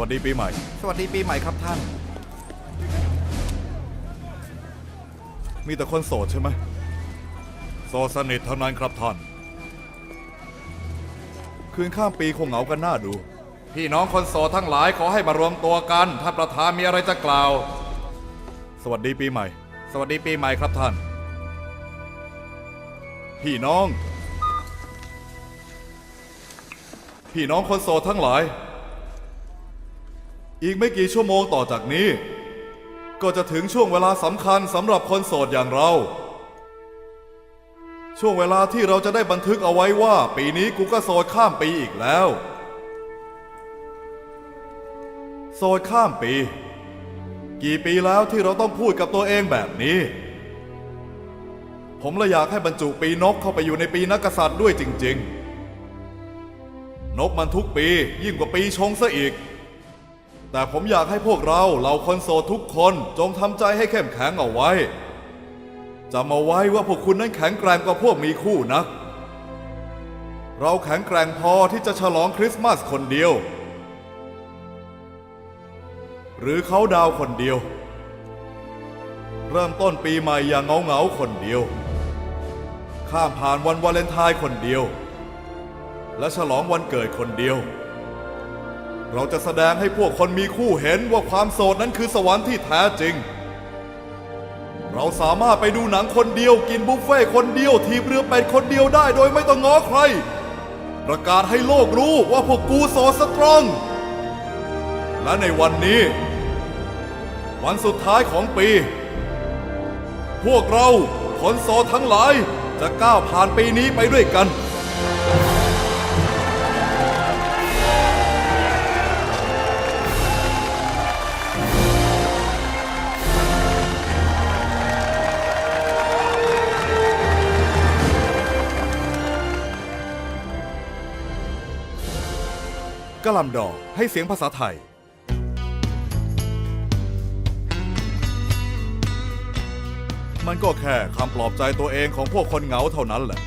วัสดีปีใหม่ สวัสดีปีใหม่ครับท่าน มีแต่คนโสดใช่ไหมโสดสนิทเท่านั้นครับท่าน คืนข้ามปีคงเหงากันหน้าดู พี่น้องคนโสดทั้งหลายขอให้มารวมตัวกันท่านประธานมีอะไรจะกล่าว สวัสดีปีใหม่ สวัสดีปีใหม่ครับท่าน พี่น้อง พี่น้องคนโสดทั้งหลาย อีกไม่กี่ชั่วโมงต่อจากนี้ ก็จะถึงช่วงเวลาสำคัญสำหรับคนโสดอย่างเรา ช่วงเวลาที่เราจะได้บันทึกเอาไว้ว่า ปีนี้กูก็โสดข้ามปีอีกแล้ว โสดข้ามปี กี่ปีแล้วที่เราต้องพูดกับตัวเองแบบนี้ ผมเลยอยากให้บรรจุปีนกเข้าไปอยู่ในปีนักกษัตริย์ด้วยจริง ๆ นกมันทุกปียิ่งกว่าปีชงซะอีก แต่ผมอยากให้พวกเราเหล่าคนโสดทุกคนจงทำใจให้เข้มแข็งเอาไว้จำเอาไว้ว่าพวกคุณนั้นแข็งแกร่งกว่าพวกมีคู่นะเราแข็งแกร่งพอที่จะฉลองคริสต์มาสคนเดียว หรือเขาดาวคนเดียว เริ่มต้นปีใหม่อย่างเงาเงาคนเดียว ข้ามผ่านวันวาเลนไทน์คนเดียว และฉลองวันเกิดคนเดียว เราจะแสดงให้พวกคนมีคู่เห็นว่าความโสดนั้นคือสวรรค์ที่แท้จริง เราสามารถไปดูหนังคนเดียวกินบุฟเฟ่ต์คนเดียวทีบเรือเป็ดคนเดียวได้โดยไม่ต้องง้อใคร ประกาศให้โลกรู้ว่าพวกกูโสดสตรอง และในวันนี้ วันสุดท้ายของปี พวกเราคนโสดทั้งหลายจะก้าวผ่านปีนี้ไปด้วยกัน กะหล่ำดอกให้เสียงภาษาไทย มันก็แค่คำปลอบใจตัวเองของพวกคนเหงาเท่านั้นแหละ